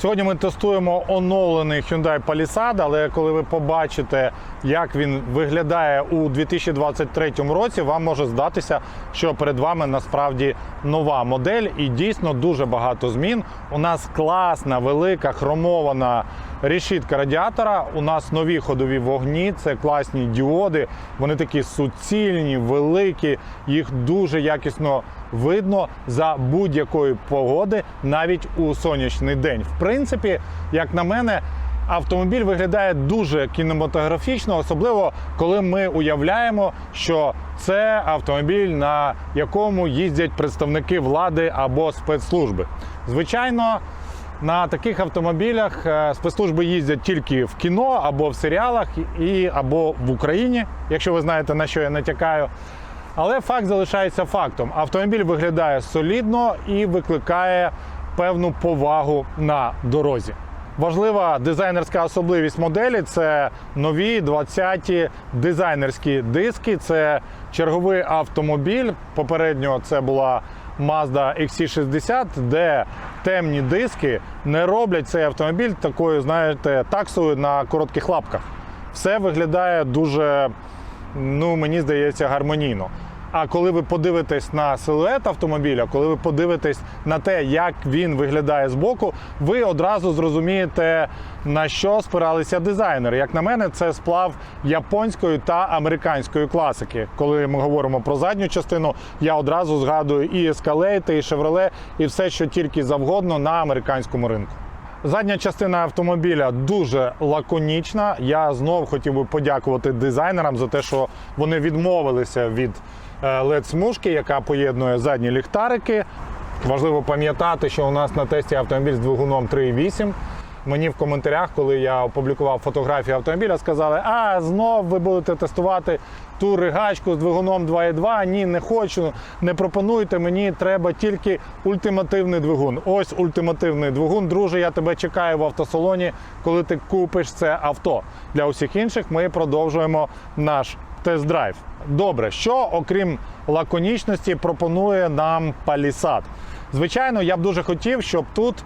Сьогодні ми тестуємо оновлений Hyundai Palisade, але коли ви побачите, як він виглядає у 2023 році, вам може здатися, що перед вами насправді нова модель і дійсно дуже багато змін. У нас класна, велика, хромована решітка радіатора. У нас нові ходові вогні, це класні діоди. Вони такі суцільні, великі, їх дуже якісно видно за будь-якої погоди, навіть у сонячний день. В принципі, як на мене, автомобіль виглядає дуже кінематографічно, особливо коли ми уявляємо, що це автомобіль, на якому їздять представники влади або спецслужби. Звичайно. На таких автомобілях е, спецслужби їздять тільки в кіно або в серіалах, і або в Україні, якщо ви знаєте на що я натякаю. Але факт залишається фактом. Автомобіль виглядає солідно і викликає певну повагу на дорозі. Важлива дизайнерська особливість моделі це нові 20-ті дизайнерські диски. Це черговий автомобіль. Попередньо це була Mazda XC60, де темні диски не роблять цей автомобіль такою, знаєте, таксою на коротких лапках. Все виглядає дуже, ну мені здається, гармонійно. А коли ви подивитесь на силует автомобіля, коли ви подивитесь на те, як він виглядає збоку, ви одразу зрозумієте, на що спиралися дизайнери. Як на мене, це сплав японської та американської класики. Коли ми говоримо про задню частину, я одразу згадую і Escalade, і Chevrolet, і все, що тільки завгодно на американському ринку. Задня частина автомобіля дуже лаконічна. Я знов хотів би подякувати дизайнерам за те, що вони відмовилися від led смужки яка поєднує задні ліхтарики. Важливо пам'ятати, що у нас на тесті автомобіль з двигуном 3.8. Мені в коментарях, коли я опублікував фотографію автомобіля, сказали, а знов ви будете тестувати ту ригачку з двигуном 2.2. Ні, не хочу, не пропонуйте. Мені треба тільки ультимативний двигун. Ось ультимативний двигун. Друже, я тебе чекаю в автосалоні, коли ти купиш це авто. Для усіх інших ми продовжуємо наш тест-драйв. Добре, що окрім лаконічності пропонує нам Palisade? Звичайно, я б дуже хотів, щоб тут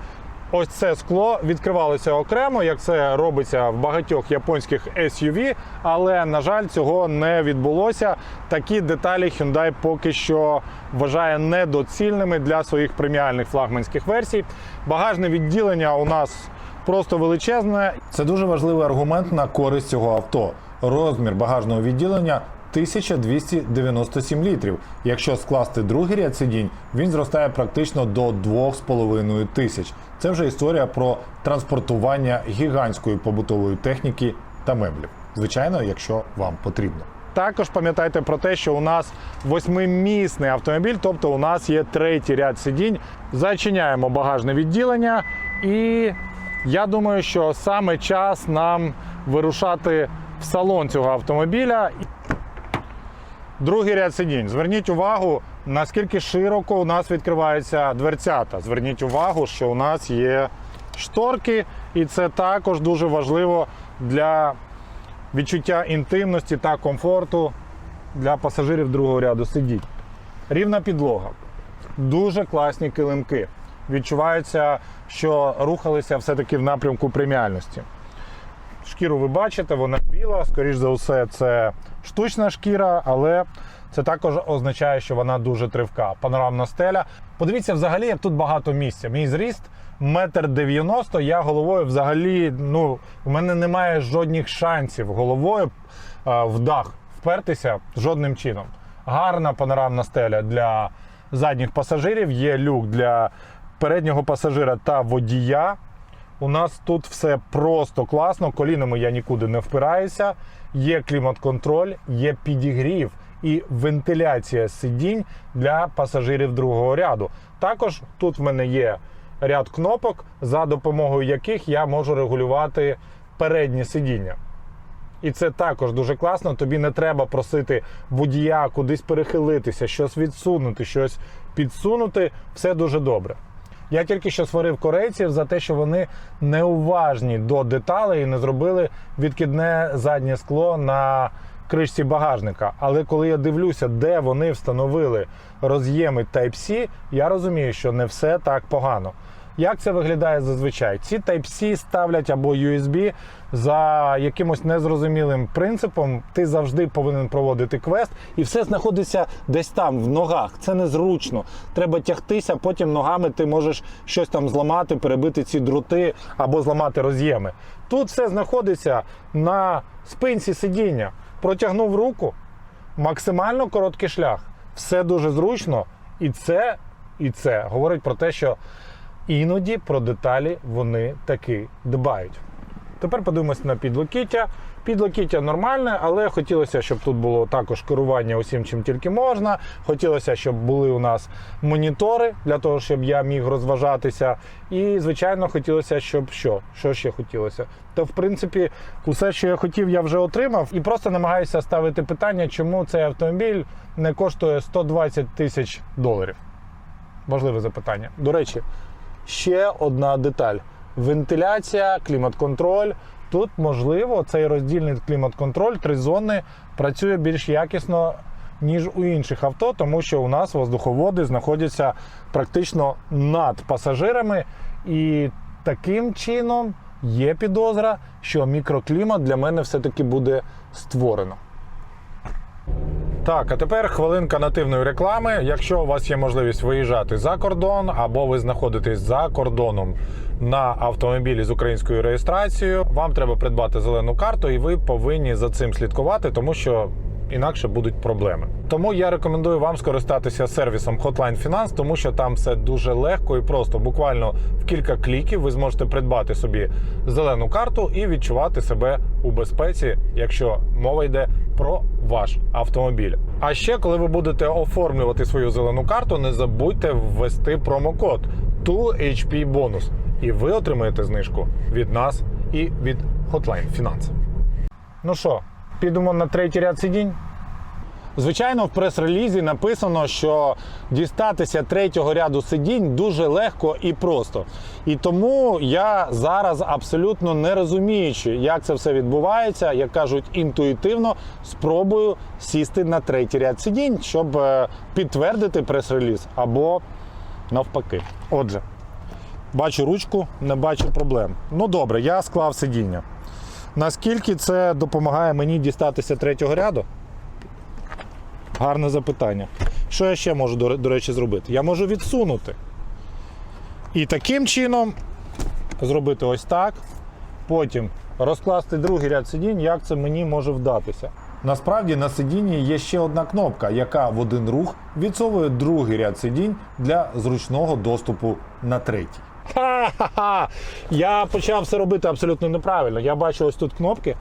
ось це скло відкривалося окремо, як це робиться в багатьох японських SUV, але на жаль, цього не відбулося. Такі деталі Hyundai поки що вважає недоцільними для своїх преміальних флагманських версій. Багажне відділення у нас просто величезне. Це дуже важливий аргумент на користь цього авто. Розмір багажного відділення 1297 літрів. Якщо скласти другий ряд сидінь, він зростає практично до 2,5 тисяч. Це вже історія про транспортування гігантської побутової техніки та меблів. Звичайно, якщо вам потрібно. Також пам'ятайте про те, що у нас восьмимісний автомобіль, тобто у нас є третій ряд сидінь. Зачиняємо багажне відділення, і я думаю, що саме час нам вирушати в салон цього автомобіля. Другий ряд сидінь. Зверніть увагу, наскільки широко у нас відкриваються дверцята. Зверніть увагу, що у нас є шторки, і це також дуже важливо для відчуття інтимності та комфорту для пасажирів другого ряду сидінь. Рівна підлога, дуже класні килимки. Відчувається, що рухалися все-таки в напрямку преміальності. Шкіру ви бачите, вона біла, скоріш за все, це штучна шкіра, але це також означає, що вона дуже тривка. Панорамна стеля. Подивіться, взагалі, як тут багато місця. Мій зріст метр дев'яносто. Я головою взагалі, ну, у мене немає жодних шансів головою е, в дах впертися жодним чином. Гарна панорамна стеля для задніх пасажирів. Є люк для переднього пасажира та водія. У нас тут все просто класно, колінами я нікуди не впираюся. Є клімат-контроль, є підігрів і вентиляція сидінь для пасажирів другого ряду. Також тут в мене є ряд кнопок, за допомогою яких я можу регулювати переднє сидіння. І це також дуже класно. Тобі не треба просити водія кудись перехилитися, щось відсунути, щось підсунути. Все дуже добре. Я тільки що сварив корейців за те, що вони неуважні до деталей і не зробили відкидне заднє скло на кришці багажника. Але коли я дивлюся, де вони встановили роз'єми Type-C, я розумію, що не все так погано. Як це виглядає зазвичай? Ці Type-C ставлять або USB за якимось незрозумілим принципом. Ти завжди повинен проводити квест, і все знаходиться десь там, в ногах. Це незручно. Треба тягтися, потім ногами ти можеш щось там зламати, перебити ці дроти або зламати роз'єми. Тут все знаходиться на спинці сидіння. Протягнув руку, максимально короткий шлях. Все дуже зручно, і це, і це говорить про те, що іноді про деталі вони таки дбають. Тепер подивимось на підлокіття. Підлокіття нормальне, але хотілося, щоб тут було також керування усім, чим тільки можна. Хотілося, щоб були у нас монітори для того, щоб я міг розважатися. І, звичайно, хотілося, щоб що? Що ще хотілося? То, в принципі, усе, що я хотів, я вже отримав. І просто намагаюся ставити питання, чому цей автомобіль не коштує 120 тисяч доларів. Важливе запитання. До речі, ще одна деталь: вентиляція, клімат-контроль. Тут можливо цей роздільний клімат-контроль три зони працює більш якісно, ніж у інших авто, тому що у нас воздуховоди знаходяться практично над пасажирами, і таким чином є підозра, що мікроклімат для мене все-таки буде створено. Так, а тепер хвилинка нативної реклами. Якщо у вас є можливість виїжджати за кордон або ви знаходитесь за кордоном на автомобілі з українською реєстрацією, вам треба придбати зелену карту, і ви повинні за цим слідкувати, тому що інакше будуть проблеми. Тому я рекомендую вам скористатися сервісом Hotline Finance, тому що там все дуже легко і просто. Буквально в кілька кліків ви зможете придбати собі зелену карту і відчувати себе у безпеці, якщо мова йде про ваш автомобіль. А ще, коли ви будете оформлювати свою зелену карту, не забудьте ввести промокод 2HP Bonus, і ви отримаєте знижку від нас і від Hotline Finance. Ну що, підемо на третій ряд сидінь? Звичайно, в прес-релізі написано, що дістатися третього ряду сидінь дуже легко і просто. І тому я зараз абсолютно не розуміючи, як це все відбувається, як кажуть, інтуїтивно спробую сісти на третій ряд сидінь, щоб е, підтвердити прес-реліз або навпаки. Отже, бачу ручку, не бачу проблем. Ну добре, я склав сидіння. Наскільки це допомагає мені дістатися третього ряду? Гарне запитання. Що я ще можу, до, речі, зробити? Я можу відсунути. І таким чином зробити ось так. Потім розкласти другий ряд сидінь, як це мені може вдатися. Насправді на сидінні є ще одна кнопка, яка в один рух відсовує другий ряд сидінь для зручного доступу на третій. Ха-ха-ха! Я почав все робити абсолютно неправильно. Я бачу ось тут кнопки.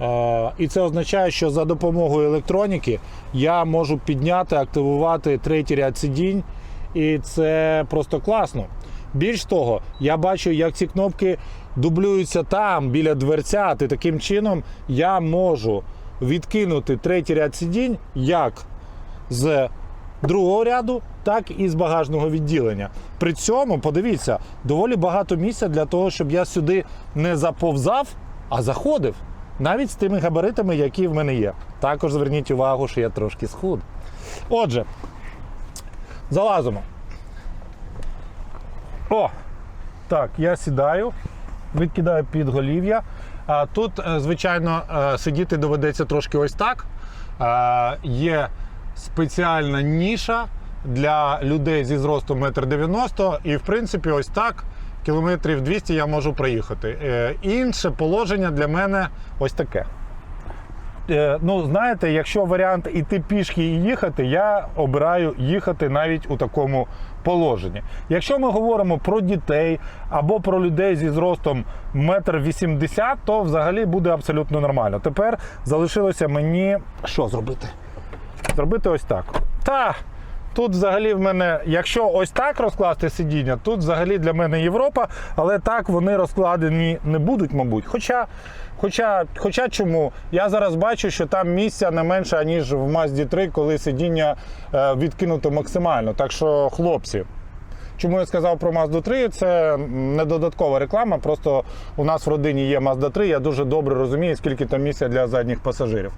Е, І це означає, що за допомогою електроніки я можу підняти, активувати третій ряд сидінь, і це просто класно. Більш того, я бачу, як ці кнопки дублюються там, біля дверцят, і таким чином я можу відкинути третій ряд сидінь як з другого ряду, так і з багажного відділення. При цьому, подивіться, доволі багато місця для того, щоб я сюди не заповзав, а заходив. Навіть з тими габаритами, які в мене є. Також зверніть увагу, що я трошки схуд. Отже, залазимо. О! Так, я сідаю, відкидаю підголів'я. Тут, е, звичайно, е, сидіти доведеться трошки ось так. Е, Є спеціальна ніша для людей зі зростом 1,90 м. І, в принципі, ось так кілометрів 200 я можу проїхати. Е, Інше положення для мене ось таке. Е, Ну, знаєте, якщо варіант іти пішки і їхати, я обираю їхати навіть у такому положенні. Якщо ми говоримо про дітей або про людей зі зростом 1,80 м, то взагалі буде абсолютно нормально. Тепер залишилося мені що зробити? Зробити ось так. Та тут взагалі в мене, якщо ось так розкласти сидіння, тут взагалі для мене Європа, але так вони розкладені не будуть, мабуть. Хоча, хоча, хоча чому? Я зараз бачу, що там місця не менше, ніж в Mazda 3, коли сидіння е, відкинуто максимально. Так що, хлопці. Чому я сказав про Mazda 3? Це не додаткова реклама. Просто у нас в родині є Mazda 3. Я дуже добре розумію, скільки там місця для задніх пасажирів.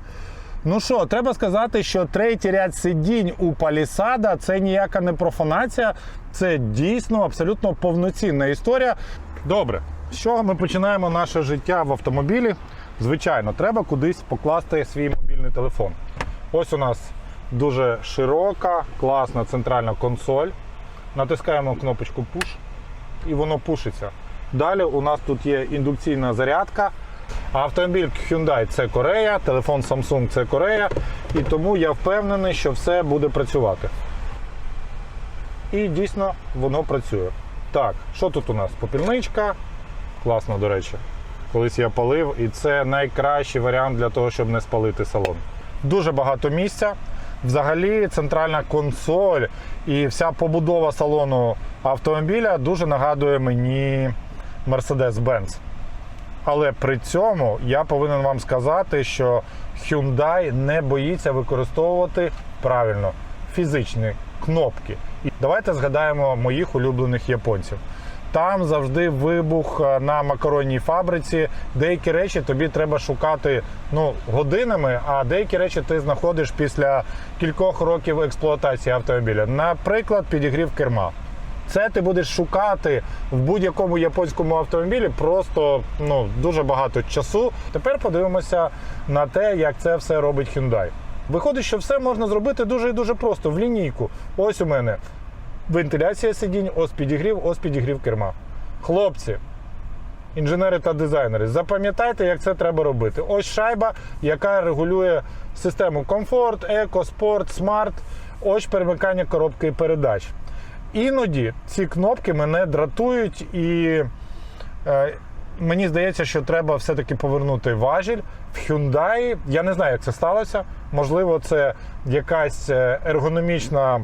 Ну що, треба сказати, що третій ряд сидінь у палісада це ніяка не профанація, це дійсно абсолютно повноцінна історія. Добре, з чого ми починаємо наше життя в автомобілі? Звичайно, треба кудись покласти свій мобільний телефон. Ось у нас дуже широка, класна центральна консоль. Натискаємо кнопочку Push і воно пушиться. Далі у нас тут є індукційна зарядка. Автомобіль Hyundai це Корея, телефон Samsung це Корея. І тому я впевнений, що все буде працювати. І дійсно воно працює. Так, що тут у нас? Попільничка. Класно, до речі. Колись я палив, і це найкращий варіант для того, щоб не спалити салон. Дуже багато місця. Взагалі, центральна консоль і вся побудова салону автомобіля дуже нагадує мені Mercedes-Benz. Але при цьому я повинен вам сказати, що Hyundai не боїться використовувати правильно фізичні кнопки. І давайте згадаємо моїх улюблених японців. Там завжди вибух е, на макаронній фабриці. Деякі речі тобі треба шукати ну, годинами, а деякі речі ти знаходиш після кількох років експлуатації автомобіля. Наприклад, підігрів керма. Це ти будеш шукати в будь-якому японському автомобілі просто ну, дуже багато часу. Тепер подивимося на те, як це все робить Hyundai. Виходить, що все можна зробити дуже і дуже просто в лінійку. Ось у мене вентиляція сидінь, ось підігрів, ось підігрів керма. Хлопці, інженери та дизайнери, запам'ятайте, як це треба робити. Ось шайба, яка регулює систему комфорт, еко, спорт, смарт, ось перемикання коробки передач. Іноді ці кнопки мене дратують, і е, мені здається, що треба все-таки повернути важіль в Hyundai. Я не знаю, як це сталося. Можливо, це якась е, ергономічна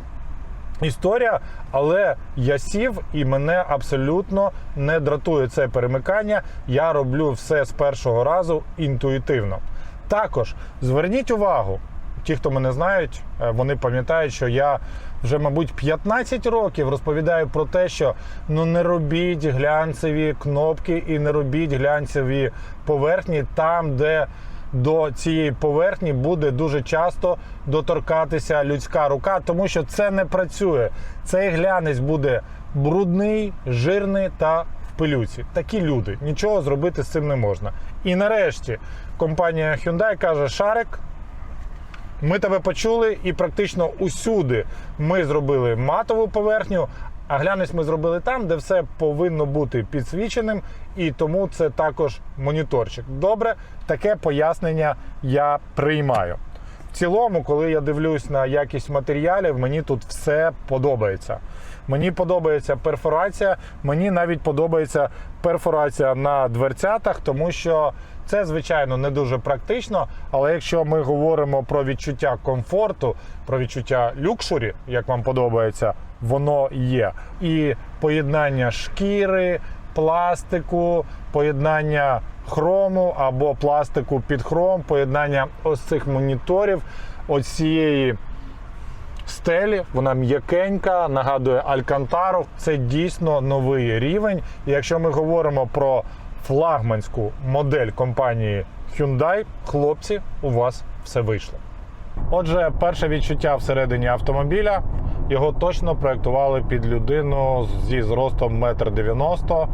історія, але я сів і мене абсолютно не дратує це перемикання. Я роблю все з першого разу інтуїтивно. Також зверніть увагу, ті, хто мене знають, е, вони пам'ятають, що я вже, мабуть, 15 років розповідаю про те, що ну не робіть глянцеві кнопки і не робіть глянцеві поверхні там, де до цієї поверхні буде дуже часто доторкатися людська рука, тому що це не працює. Цей глянець буде брудний, жирний та в пилюці. Такі люди. Нічого зробити з цим не можна. І нарешті компанія Hyundai каже: Шарик. Ми тебе почули, і практично усюди ми зробили матову поверхню, а глянець ми зробили там, де все повинно бути підсвіченим, і тому це також моніторчик. Добре, таке пояснення я приймаю. В цілому, коли я дивлюсь на якість матеріалів, мені тут все подобається. Мені подобається перфорація, мені навіть подобається перфорація на дверцятах, тому що це, звичайно, не дуже практично. Але якщо ми говоримо про відчуття комфорту, про відчуття люкшурі, як вам подобається, воно є. І поєднання шкіри, пластику, поєднання хрому або пластику під хром, поєднання ось цих моніторів, ось цієї стелі, вона м'якенька, нагадує Алькантару. Це дійсно новий рівень. І якщо ми говоримо про флагманську модель компанії Hyundai, хлопці, у вас все вийшло. Отже, перше відчуття всередині автомобіля. Його точно проєктували під людину зі зростом 1,90 м.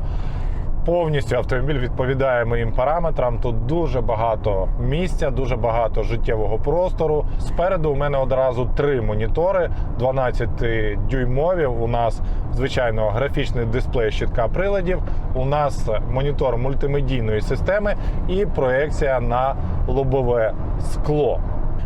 Повністю автомобіль відповідає моїм параметрам. Тут дуже багато місця, дуже багато життєвого простору. Спереду у мене одразу три монітори 12-дюймові. У нас звичайно графічний дисплей щитка приладів. У нас монітор мультимедійної системи і проекція на лобове скло.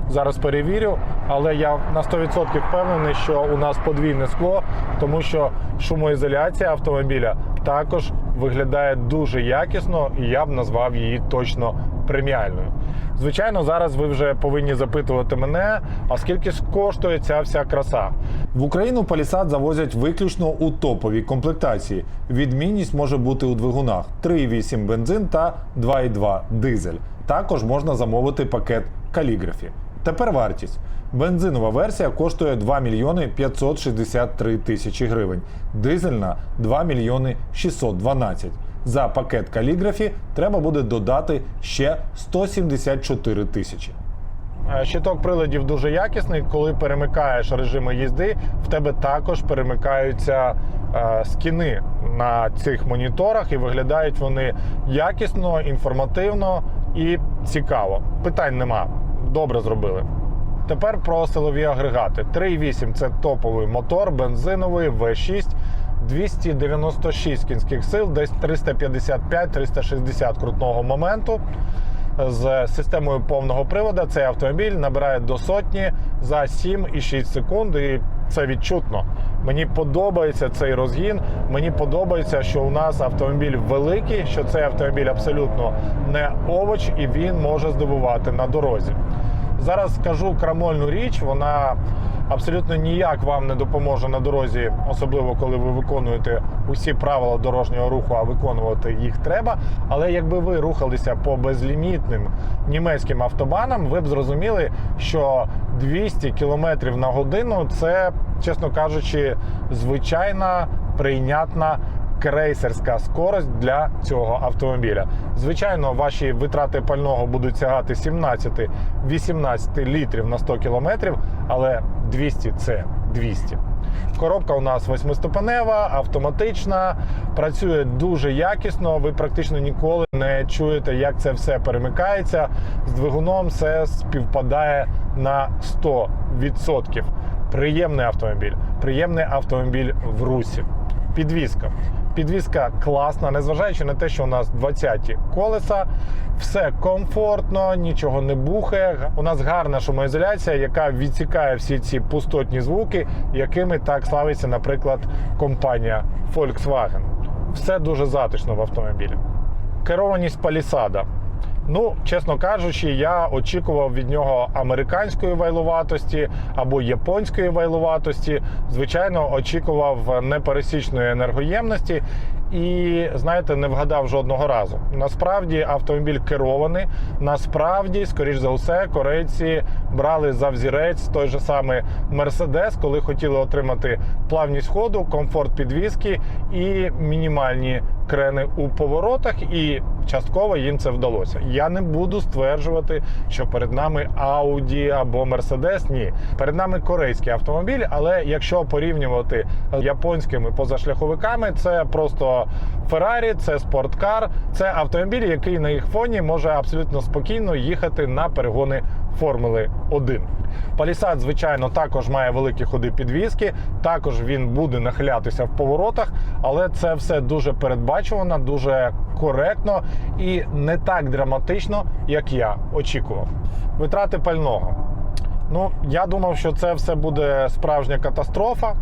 Зараз перевірю, але я на 100% впевнений, що у нас подвійне скло, тому що шумоізоляція автомобіля також виглядає дуже якісно, і я б назвав її точно преміальною. Звичайно, зараз ви вже повинні запитувати мене, а скільки ж коштує ця вся краса? В Україну палісад завозять виключно у топовій комплектації. Відмінність може бути у двигунах 3,8 бензин та 2,2 дизель. Також можна замовити пакет каліграфі. Тепер вартість. Бензинова версія коштує 2 мільйони 563 тисячі гривень, дизельна 2 мільйони 612. За пакет каліграфі треба буде додати ще 174 тисячі. Е, Щиток приладів дуже якісний. Коли перемикаєш режими їзди, в тебе також перемикаються е, скіни на цих моніторах, і виглядають вони якісно, інформативно і цікаво. Питань нема. Добре зробили. Тепер про силові агрегати. 3.8 це топовий мотор, бензиновий V6. 296 кінських сил, десь 355-360 крутного моменту. З системою повного приводу цей автомобіль набирає до сотні за 7,6 секунд, і це відчутно. Мені подобається цей розгін. Мені подобається, що у нас автомобіль великий, що цей автомобіль абсолютно не овоч, і він може здивувати на дорозі. Зараз скажу крамольну річ, вона абсолютно ніяк вам не допоможе на дорозі, особливо коли ви виконуєте усі правила дорожнього руху, а виконувати їх треба. Але якби ви рухалися по безлімітним німецьким автобанам, ви б зрозуміли, що 200 км на годину це, чесно кажучи, звичайна прийнятна крейсерська скорость для цього автомобіля. Звичайно, ваші витрати пального будуть сягати 17-18 літрів на 100 кілометрів, але 200 це 200. Коробка у нас восьмиступенева, автоматична, працює дуже якісно. Ви практично ніколи не чуєте, як це все перемикається. З двигуном все співпадає на 100%. Приємний автомобіль, приємний автомобіль в русі. Підвізка. Підвізка класна, незважаючи на те, що у нас 20-ті колеса, все комфортно, нічого не бухає. У нас гарна шумоізоляція, яка відсікає всі ці пустотні звуки, якими так славиться, наприклад, компанія Volkswagen. Все дуже затишно в автомобілі. Керованість палісада. Ну, чесно кажучи, я очікував від нього американської вайлуватості або японської вайлуватості. Звичайно, очікував непересічної енергоємності. І знаєте, не вгадав жодного разу. Насправді автомобіль керований. Насправді, скоріш за все, корейці брали за взірець той же самий Мерседес, коли хотіли отримати плавність ходу, комфорт підвізки і мінімальні крени у поворотах. І частково їм це вдалося. Я не буду стверджувати, що перед нами Audi або Mercedes. Ні, перед нами корейський автомобіль. Але якщо порівнювати з японськими позашляховиками, це просто Ferrari, це спорткар, це автомобіль, який на їх фоні може абсолютно спокійно їхати на перегони Формули 1. Палісад, звичайно, також має великі ходи підвіски, також він буде нахилятися в поворотах, але це все дуже передбачувано, дуже коректно і не так драматично, як я очікував. Витрати пального. Ну, я думав, що це все буде справжня катастрофа.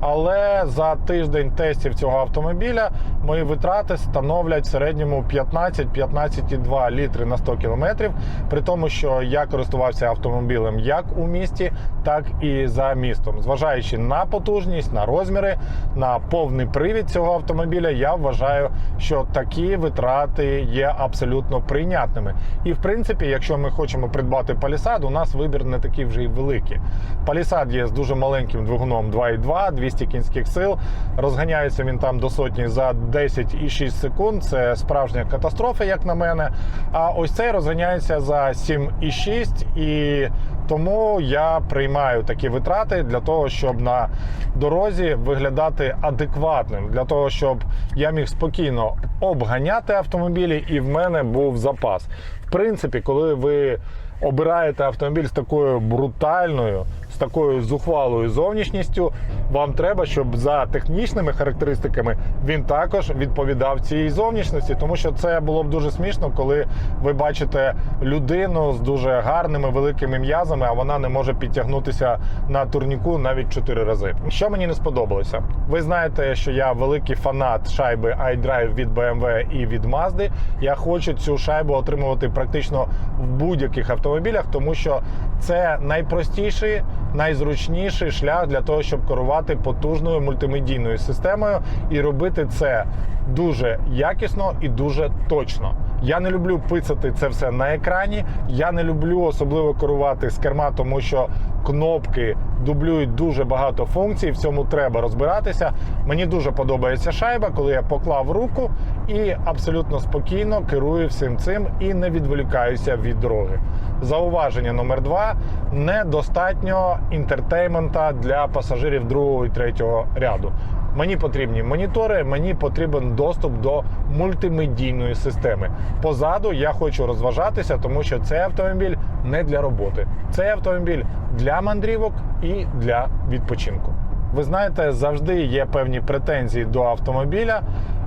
Але за тиждень тестів цього автомобіля мої витрати становлять в середньому 15-15,2 літри на 100 кілометрів. При тому, що я користувався автомобілем як у місті, так і за містом. Зважаючи на потужність, на розміри, на повний привід цього автомобіля, я вважаю, що такі витрати є абсолютно прийнятними. І в принципі, якщо ми хочемо придбати палісад, у нас вибір не такий вже й великий. Палісад є з дуже маленьким двигуном 2,2, 200 кінських сил. Розганяється він там до сотні за 10,6 секунд. Це справжня катастрофа, як на мене. А ось цей розганяється за 7,6 і тому я приймаю такі витрати для того, щоб на дорозі виглядати адекватним, для того, щоб я міг спокійно обганяти автомобілі, і в мене був запас. В принципі, коли ви обираєте автомобіль з такою брутальною, такою зухвалою зовнішністю, вам треба, щоб за технічними характеристиками він також відповідав цій зовнішності, тому що це було б дуже смішно, коли ви бачите людину з дуже гарними великими м'язами, а вона не може підтягнутися на турніку навіть 4 рази. Що мені не сподобалося? Ви знаєте, що я великий фанат шайби iDrive від BMW і від Mazda. Я хочу цю шайбу отримувати практично в будь-яких автомобілях, тому що це найпростіший, найзручніший шлях для того, щоб керувати потужною мультимедійною системою і робити це дуже якісно і дуже точно. Я не люблю писати це все на екрані. Я не люблю особливо керувати з керма, тому що кнопки дублюють дуже багато функцій. В цьому треба розбиратися. Мені дуже подобається шайба, коли я поклав руку і абсолютно спокійно керую всім цим і не відволікаюся від дороги. Зауваження номер два: недостатньо інтертеймента для пасажирів другого і третього ряду. Мені потрібні монітори, мені потрібен доступ до мультимедійної системи. Позаду я хочу розважатися, тому що цей автомобіль не для роботи. Цей автомобіль для мандрівок і для відпочинку. Ви знаєте, завжди є певні претензії до автомобіля,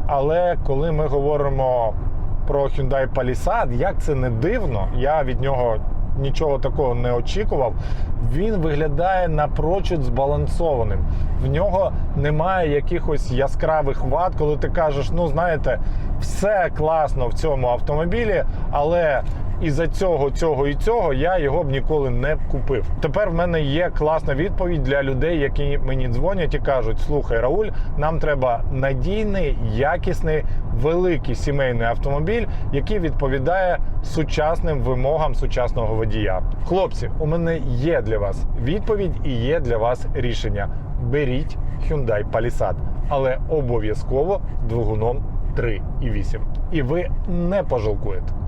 але коли ми говоримо про Hyundai Palisade, як це не дивно, я від нього нічого такого не очікував. Він виглядає напрочуд збалансованим. В нього немає якихось яскравих вад, коли ти кажеш, ну знаєте, все класно в цьому автомобілі, але із-за цього, цього і цього я його б ніколи не купив. Тепер в мене є класна відповідь для людей, які мені дзвонять і кажуть: слухай, Рауль, нам треба надійний, якісний, великий сімейний автомобіль, який відповідає сучасним вимогам сучасного водія. Хлопці, у мене є для вас відповідь і є для вас рішення. Беріть Hyundai Palisade, але обов'язково двигуном 3,8. І ви не пожалкуєте.